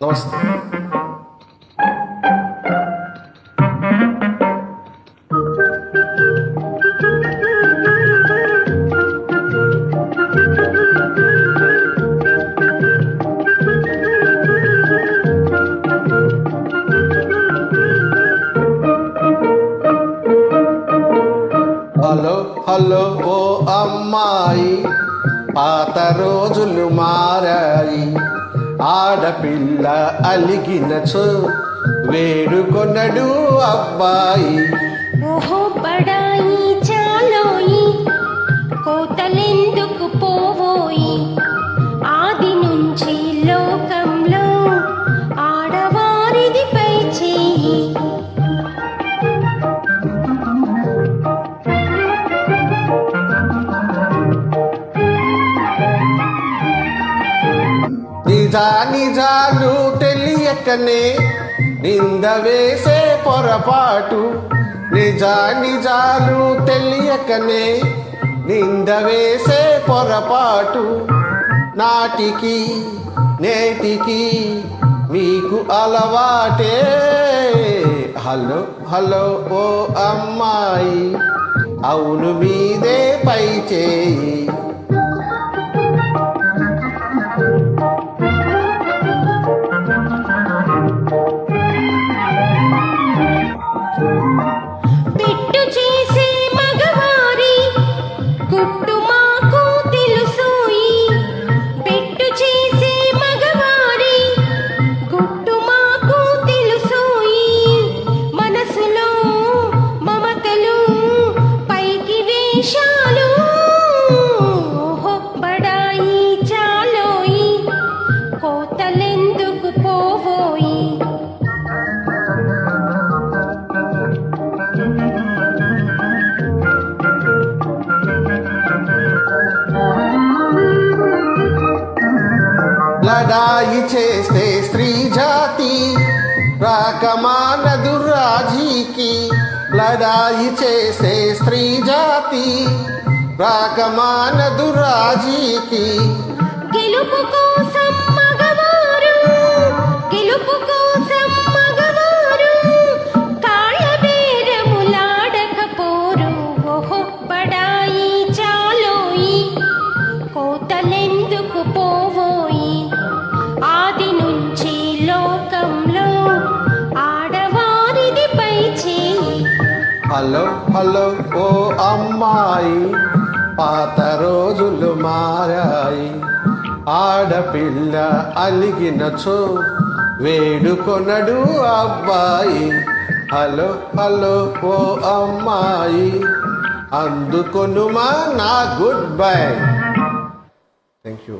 నమస్తే hello hello ఓ అమ్మాయి పాత రోజులు మారాయి ఆడపిల్ల అలిగినచో వేడుకొనడు అబ్బాయి. నిజా నిజాలు తెలియకనే నింద వేసే పొరపాటు. నిజా నిజాలు తెలియకనే నింద వేసే పొరపాటు. నాటికి నేటికి మీకు అలవాటే. హలో హలో ఓ అమ్మాయి అవును మీదే పై చేయి. లడాయి చేస్తే స్త్రీ జాతి రాకమానదు రాజీకి లడాయి చేసే స్త్రీ జాతి రాకమానదు హలో హలో ఓ అమ్మాయి పాత రోజులు మారాయి. ఆడపిల్ల అలిగినచో వేడుకొనడు అబ్బాయి. హలో హలో ఓ అమ్మాయి అందుకొనుమా నా గుడ్ బై. Thank you